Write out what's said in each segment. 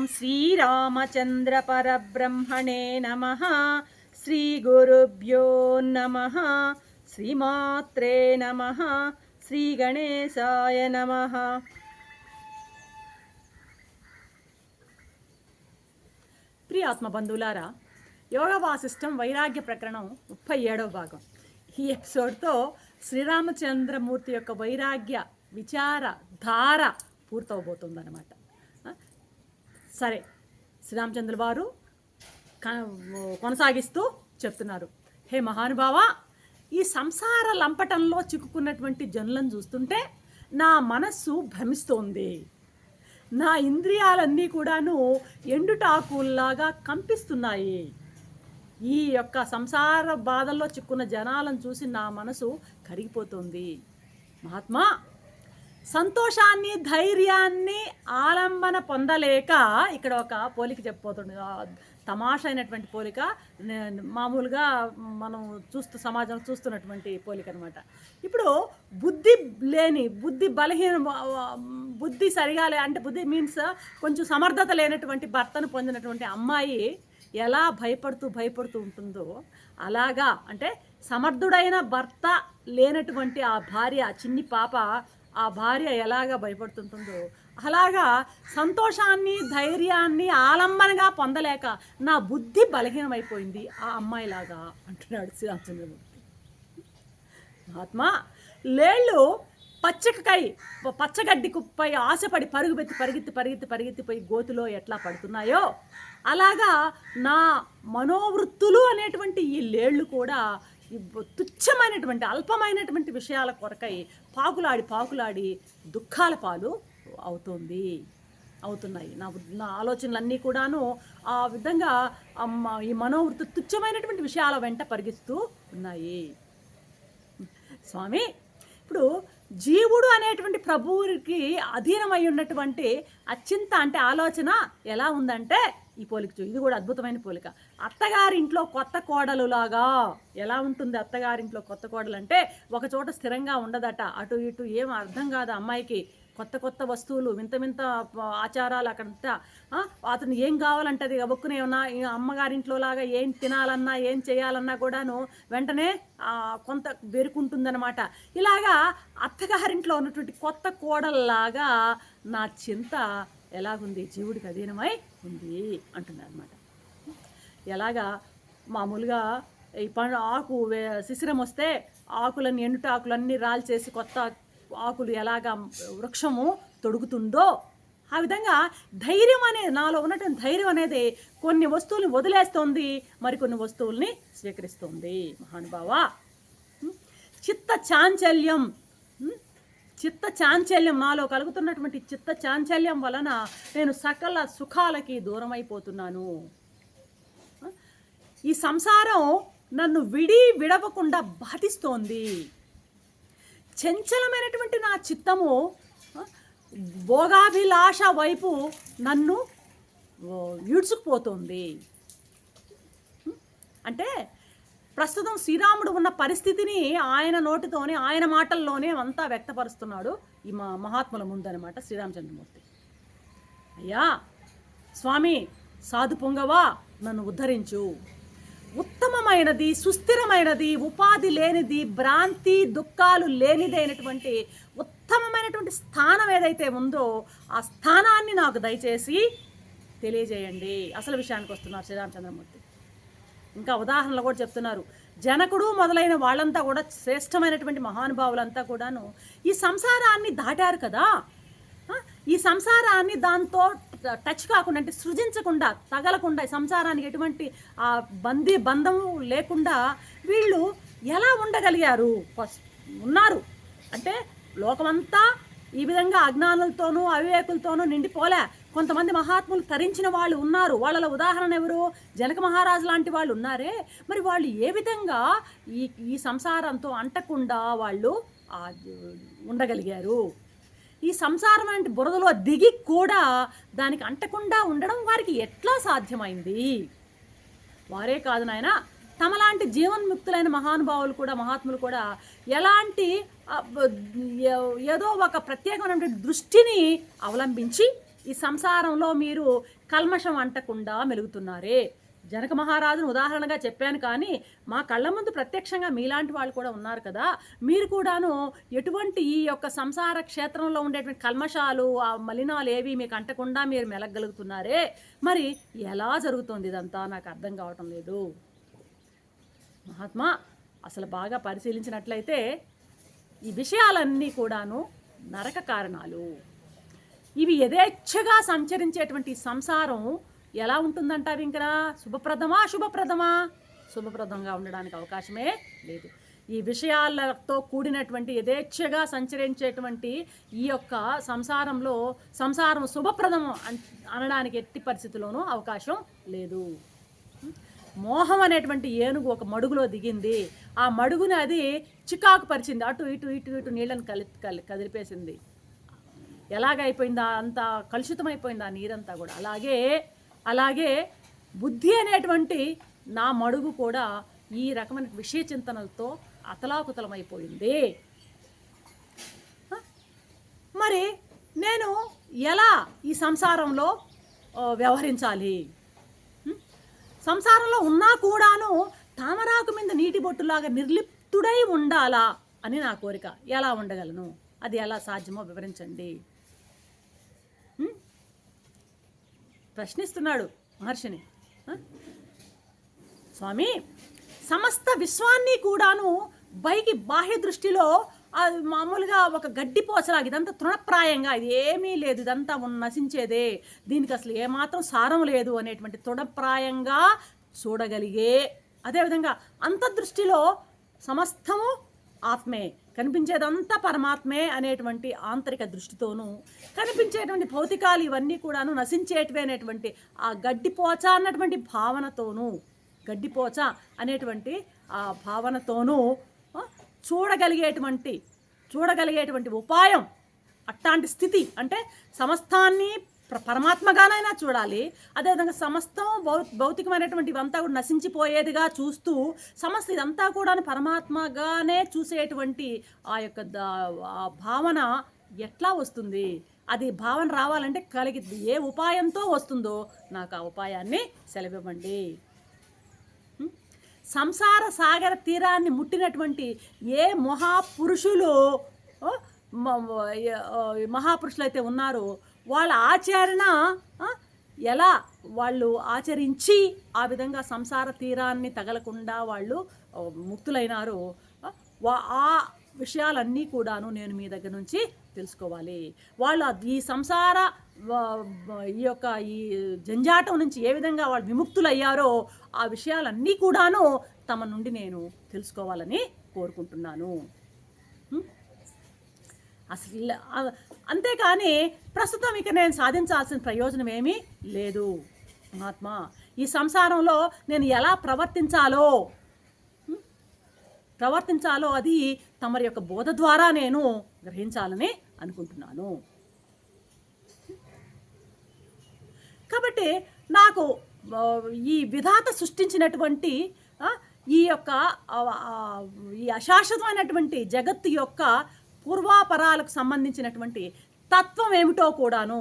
ఓం శ్రీరామచంద్ర పరబ్రహ్మణే నమ. శ్రీ గురుభ్యో నమ. శ్రీమాత్రే నమ. శ్రీ గణేశాయ నమ. ప్రియాత్మ బంధువులారా యోగవా వాసిష్టం వైరాగ్య ప్రకరణం ముప్పై ఏడవ భాగం. ఈ ఎపిసోడ్తో శ్రీరామచంద్రమూర్తి యొక్క వైరాగ్య విచార ధార పూర్తవబోతుందన్నమాట. సరే శ్రీరామచంద్ర వారు క- కొనసాగిస్తూ చెప్తున్నారు. హే మహానుభావ ఈ సంసార లంపటంలో చిక్కుకున్నటువంటి జనులను చూస్తుంటే నా మనస్సు భ్రమిస్తోంది. నా ఇంద్రియాలన్నీ కూడాను ఎండుటాకుల్లాగా కంపిస్తున్నాయి. ఈ యొక్క సంసార బాధల్లో చిక్కున్న జనాలను చూసి నా మనసు కరిగిపోతుంది. మహాత్మా సంతోషాన్ని ధైర్యాన్ని ఆలంబన పొందలేక ఇక్కడ ఒక పోలిక చెప్పబోతుంది తమాష అయినటువంటి పోలిక మామూలుగా మనం చూస్తూ సమాజం చూస్తున్నటువంటి పోలిక అనమాట ఇప్పుడు బుద్ధి లేని బుద్ధి బలహీన బుద్ధి సరిగా లే అంటే బుద్ధి మీన్స్ కొంచెం సమర్థత లేనటువంటి భర్తను పొందినటువంటి అమ్మాయి ఎలా భయపడుతూ భయపడుతూ ఉంటుందో అలాగా అంటే సమర్థుడైన భర్త లేనటువంటి ఆ భార్య చిన్ని పాప ఆ భార్య ఎలాగా భయపడుతుంటుందో అలాగా సంతోషాన్ని ధైర్యాన్ని ఆలంబనగా పొందలేక నా బుద్ధి బలహీనమైపోయింది ఆ అమ్మాయిలాగా అంటున్నాడు శ్రీరామచంద్రమూర్తి. మహాత్మా లేళ్ళు పచ్చకై పచ్చగడ్డి కుప్పై ఆశపడి పరుగుబెత్తి పరిగెత్తి పరిగెత్తి పరిగెత్తిపోయి గోతులో ఎట్లా పడుతున్నాయో అలాగా నా మనోవృత్తులు అనేటువంటి ఈ లేళ్ళు కూడా తుచ్చమైనటువంటి అల్పమైనటువంటి విషయాల కొరకై పాకులాడి పాకులాడి దుఃఖాల పాలు అవుతుంది అవుతున్నాయి. నా నా ఆలోచనలన్నీ కూడాను ఆ విధంగా ఈ మనోవృత్తి తుచ్చమైనటువంటి విషయాల వెంట పరిగిస్తూ ఉన్నాయి. స్వామి ఇప్పుడు జీవుడు అనేటువంటి ప్రభువుకి అధీనమై ఉన్నటువంటి అత్యంత అంటే ఆలోచన ఎలా ఉందంటే ఈ పోలిక చూ ఇది కూడా అద్భుతమైన పోలిక. అత్తగారింట్లో కొత్త కోడలులాగా ఎలా ఉంటుంది అత్తగారింట్లో కొత్త కోడలు అంటే ఒక చోట స్థిరంగా ఉండదట. అటు ఇటు ఏం అర్థం కాదు అమ్మాయికి. కొత్త కొత్త వస్తువులు వింత వింత ఆచారాలు అక్కడంతా అతను ఏం కావాలంటది? గబుక్కునే ఉన్నా అమ్మగారింట్లో లాగా ఏం తినాలన్నా ఏం చేయాలన్నా కూడాను వెంటనే కొంత బెరుకుంటుందనమాట ఇలాగా అత్తగారింట్లో ఉన్నటువంటి కొత్త కోడల్లాగా నా చింత ఎలాగుంది? జీవుడికి అధీనమై ఉంది అంటున్నారు అనమాట ఎలాగా? మామూలుగా ఈ పండు ఆకు శిశిరం వస్తే ఆకులన్నీ ఎండుట ఆకులన్నీ రాల్చేసి కొత్త ఆకులు ఎలాగా వృక్షము తొడుగుతుందో ఆ విధంగా ధైర్యం అనే నాలో ఉన్నటువంటి ధైర్యం అనేది కొన్ని వస్తువుల్ని వదిలేస్తోంది మరికొన్ని వస్తువుల్ని స్వీకరిస్తోంది. మహానుభావ చిత్త చాంచల్యం చిత్త చాంచల్యం నాలో కలుగుతున్నటువంటి చిత్త చాంచల్యం వలన నేను సకల సుఖాలకి దూరమైపోతున్నాను. ఈ సంసారం నన్ను విడి విడవకుండా బాధిస్తోంది. చంచలమైనటువంటి నా చిత్తము భోగాభిలాష వైపు నన్ను ఈడ్చుకుపోతుంది. అంటే ప్రస్తుతం శ్రీరాముడు ఉన్న పరిస్థితిని ఆయన నోటితోనే ఆయన మాటల్లోనే అంతా వ్యక్తపరుస్తున్నాడు ఈ మా మహాత్ముల ముందనమాట శ్రీరామచంద్రమూర్తి. అయ్యా స్వామి సాధు పొంగవా నన్ను ఉద్ధరించు. ఉత్తమమైనది సుస్థిరమైనది ఉపాధి లేనిది భ్రాంతి దుఃఖాలు లేనిదైనటువంటి ఉత్తమమైనటువంటి స్థానం ఏదైతే ఉందో ఆ స్థానాన్ని నాకు దయచేసి తెలియజేయండి. అసలు విషయానికి వస్తున్నారు శ్రీరామచంద్రమూర్తి. ఇంకా ఉదాహరణలు కూడా చెప్తున్నారు. జనకుడు మొదలైన వాళ్ళంతా కూడా శ్రేష్టమైనటువంటి మహానుభావులంతా కూడాను ఈ సంసారాన్ని దాటారు కదా. ఈ సంసారాన్ని దాంతో టచ్ కాకుండా అంటే సృజించకుండా తగలకుండా ఈ సంసారానికి ఎటువంటి ఆ బందీ బంధము లేకుండా వీళ్ళు ఎలా ఉండగలిగారు? ఫస్ట్ ఉన్నారు. అంటే లోకమంతా ఈ విధంగా అజ్ఞానులతోనూ అవివేకులతోనూ నిండిపోలే. కొంతమంది మహాత్ములు తరించిన వాళ్ళు ఉన్నారు. వాళ్ళ ఉదాహరణ ఎవరు? జనక మహారాజు లాంటి వాళ్ళు ఉన్నారే. మరి వాళ్ళు ఏ విధంగా ఈ ఈ సంసారంతో అంటకుండా వాళ్ళు ఉండగలిగారు? ఈ సంసారం అంటే బురదలో దిగి కూడా దానికి అంటకుండా ఉండడం వారికి ఎట్లా సాధ్యమైంది? వారే కాదు నాయన తమలాంటి జీవన్ముక్తులైన మహానుభావులు కూడా మహాత్ములు కూడా ఎలాంటి ఏదో ఒక ప్రత్యేకమైనటువంటి దృష్టిని అవలంబించి ఈ సంసారంలో మీరు కల్మషం అంటకుండా మెలుగుతున్నారే. జనక మహారాజును ఉదాహరణగా చెప్పాను కానీ మా కళ్ళ ముందు ప్రత్యక్షంగా మీలాంటి వాళ్ళు కూడా ఉన్నారు కదా. మీరు కూడాను ఎటువంటి ఈ యొక్క సంసార క్షేత్రంలో ఉండేటువంటి కల్మషాలు ఆ మలినాలు ఏవి మీకు అంటకుండా మీరు మెలగలుగుతున్నారే మరి ఎలా జరుగుతుంది ఇదంతా? నాకు అర్థం కావటం లేదు. మహాత్మా అసలు బాగా పరిశీలించినట్లయితే ఈ విషయాలన్నీ కూడాను నరక కారణాలు. ఇవి యథేచ్ఛగా సంచరించేటువంటి సంసారం ఎలా ఉంటుందంటారు ఇంకా శుభప్రదమా శుభప్రదమా శుభప్రదంగా ఉండడానికి అవకాశమే లేదు. ఈ విషయాలతో కూడినటువంటి యథేచ్ఛగా సంచరించేటువంటి ఈ యొక్క సంసారంలో సంసారం శుభప్రదం అన్- అనడానికి ఎట్టి పరిస్థితిలోనూ అవకాశం లేదు. మోహం అనేటువంటి ఏనుగు ఒక మడుగులో దిగింది. ఆ మడుగుని అది చికాకు పరిచింది. అటు ఇటు ఇటు ఇటు నీళ్ళని కలి కలి కదిలిపేసింది. ఎలాగైపోయిందా అంత కలుషితమైపోయింది ఆ నీరంతా కూడా. అలాగే అలాగే బుద్ధి అనేటువంటి నా మడుగు కూడా ఈ రకమైన విషయ చింతనలతో అతలాకుతలమైపోయింది. మరి నేను ఎలా ఈ సంసారంలో వ్యవహరించాలి? సంసారంలో ఉన్నా కూడాను తామరాకు మీద నీటి బొట్టులాగా నిర్లిప్తుడై ఉండాలా అని నా కోరిక. ఎలా ఉండగలను? అది ఎలా సాధ్యమో వివరించండి. ప్రశ్నిస్తున్నాడు మహర్షిని. స్వామి సమస్త విశ్వాన్ని కూడాను బయకి బాహ్య దృష్టిలో అది మామూలుగా ఒక గడ్డి పోసలాగా ఇదంతా తృణప్రాయంగా ఇది ఏమీ లేదు ఇదంతా నశించేదే. దీనికి అసలు ఏమాత్రం సారం లేదు అనేటువంటి తృణప్రాయంగా చూడగలిగే అదేవిధంగా అంతర్దృష్టిలో సమస్తము ఆత్మే కనిపించేదంతా పరమాత్మే అనేటువంటి ఆంతరిక దృష్టితోనూ కనిపించేటువంటి భౌతికాలు ఇవన్నీ కూడాను నశించేటివి అనేటువంటి ఆ గడ్డిపోచ అన్నటువంటి భావనతోనూ గడ్డిపోచ అనేటువంటి ఆ భావనతోనూ చూడగలిగేటువంటి చూడగలిగేటువంటి ఉపాయం అట్లాంటి స్థితి అంటే సమస్తాన్ని ప్ర- పరమాత్మగానైనా చూడాలి. అదేవిధంగా సమస్తం భౌ భౌతికమైనటువంటి ఇవంతా కూడా నశించిపోయేదిగా చూస్తూ సమస్త ఇదంతా కూడా పరమాత్మగానే చూసేటువంటి ఆ యొక్క భావన ఎట్లా వస్తుంది? అది భావన రావాలంటే కలిగి ఏ ఉపాయంతో వస్తుందో నాకు ఆ ఉపాయాన్ని సెలవివ్వండి. సంసార సాగర తీరాన్ని ముట్టినటువంటి ఏ మహాపురుషులు మహాపురుషులు అయితే ఉన్నారో వాళ్ళ ఆచరణ ఎలా వాళ్ళు ఆచరించి ఆ విధంగా సంసార తీరాన్ని తగలకుండా వాళ్ళు ముక్తులైనారు వా- ఆ విషయాలన్నీ కూడాను నేను మీ దగ్గర నుంచి తెలుసుకోవాలి. వాళ్ళు ఈ సంసార ఈ యొక్క ఈ జంజాటం నుంచి ఏ విధంగా వాళ్ళు విముక్తులయ్యారో ఆ విషయాలన్నీ కూడాను తమ నుండి నేను తెలుసుకోవాలని కోరుకుంటున్నాను. అసలు అంతేకాని ప్రస్తుతం ఇక నేను సాధించాల్సిన ప్రయోజనం ఏమీ లేదు. మహాత్మా ఈ సంసారంలో నేను ఎలా ప్రవర్తించాలో ప్రవర్తించాలో అది తమరి యొక్క బోధ ద్వారా నేను గ్రహించాలని అనుకుంటున్నాను. కాబట్టి నాకు ఈ విధాత సృష్టించినటువంటి ఈ యొక్క ఈ అశాశ్వతమైనటువంటి జగత్తు యొక్క పూర్వాపరాలకు సంబంధించినటువంటి తత్వం ఏమిటో కూడాను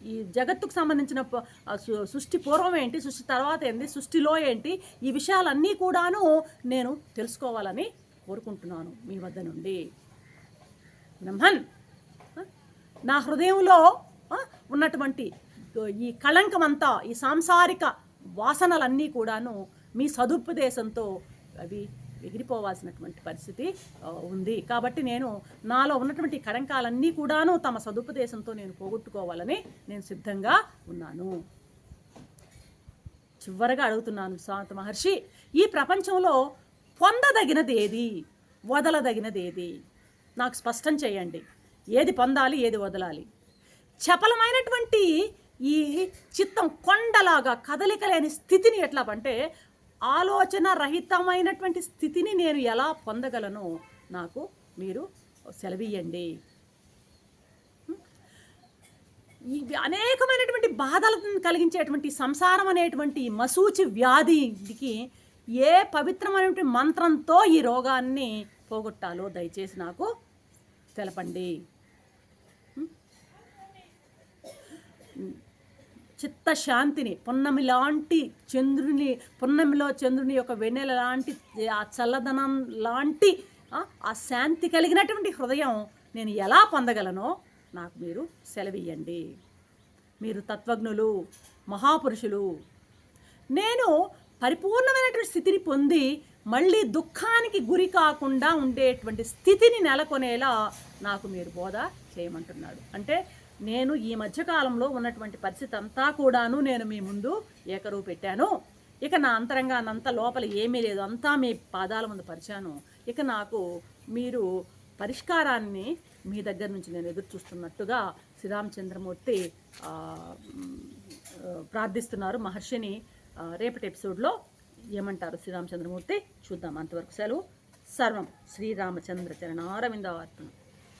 ఈ జగత్తుకు సంబంధించిన ప- సు- సృష్టి పూర్వం ఏంటి సృష్టి తర్వాత ఏంటి సృష్టిలో ఏంటి ఈ విషయాలన్నీ కూడాను నేను తెలుసుకోవాలని కోరుకుంటున్నాను మీ వద్ద నుండి. బ్రహ్మన్ నా హృదయంలో ఉన్నటువంటి ఈ కళంకమంతా ఈ సాంసారిక వాసనలన్నీ కూడాను మీ సదుపదేశంతో అవి ఎగిరిపోవాల్సినటువంటి పరిస్థితి ఉంది. కాబట్టి నేను నాలో ఉన్నటువంటి కళంకాలన్నీ కూడాను తమ సదుపదేశంతో నేను పోగొట్టుకోవాలని నేను సిద్ధంగా ఉన్నాను. చివరగా అడుగుతున్నాను శాంత మహర్షి ఈ ప్రపంచంలో పొందదగినది ఏది? వదలదగినది ఏది? నాకు స్పష్టం చేయండి. ఏది పొందాలి ఏది వదలాలి? చపలమైనటువంటి ఈ చిత్తం కొండలాగా కదలిక లేని స్థితిని ఎట్లా అంటే ఆలోచన రహితమైనటువంటి స్థితిని నేను ఎలా పొందగలను? నాకు మీరు సెలవియండి అనేకమైనటువంటి బాధలను కలిగించేటువంటి సంసారం అనేటువంటి మసూచి వ్యాధికి ఏ పవిత్రమైనటువంటి మంత్రంతో ఈ రోగాన్ని పోగొట్టాలో దయచేసి నాకు తెలపండి. చిత్తశాంతిని పున్నమి లాంటి చంద్రుని పున్నమిలో చంద్రుని యొక్క వెన్నెల లాంటి ఆ చల్లదనం లాంటి ఆ, శాంతి కలిగినటువంటి హృదయం నేను ఎలా పొందగలనో నాకు మీరు సెలవియ్యండి. మీరు తత్వజ్ఞులు మహాపురుషులు. నేను పరిపూర్ణమైనటువంటి స్థితిని పొంది మళ్ళీ దుఃఖానికి గురి కాకుండా ఉండేటువంటి స్థితిని నెలకొనేలా నాకు మీరు బోధ చేయమంటున్నాడు. అంటే నేను ఈ మధ్యకాలంలో ఉన్నటువంటి పరిస్థితి అంతా కూడాను నేను మీ ముందు ఏకరువు పెట్టాను. ఇక నా అంతరంగానంతా లోపల ఏమీ లేదు. అంతా మీ పాదాల ముందు పరిచాను. ఇక నాకు మీరు పరిష్కారాన్ని మీ దగ్గర నుంచి నేను ఎదురు చూస్తున్నట్టుగా శ్రీరామచంద్రమూర్తి ప్రార్థిస్తున్నారు. మహర్షిని రేపటి ఎపిసోడ్లో ఏమంటారు శ్రీరామచంద్రమూర్తి? చూద్దాం. అంతవరకు సెలవు. సర్వం శ్రీరామచంద్ర చరణారవిందార్పణం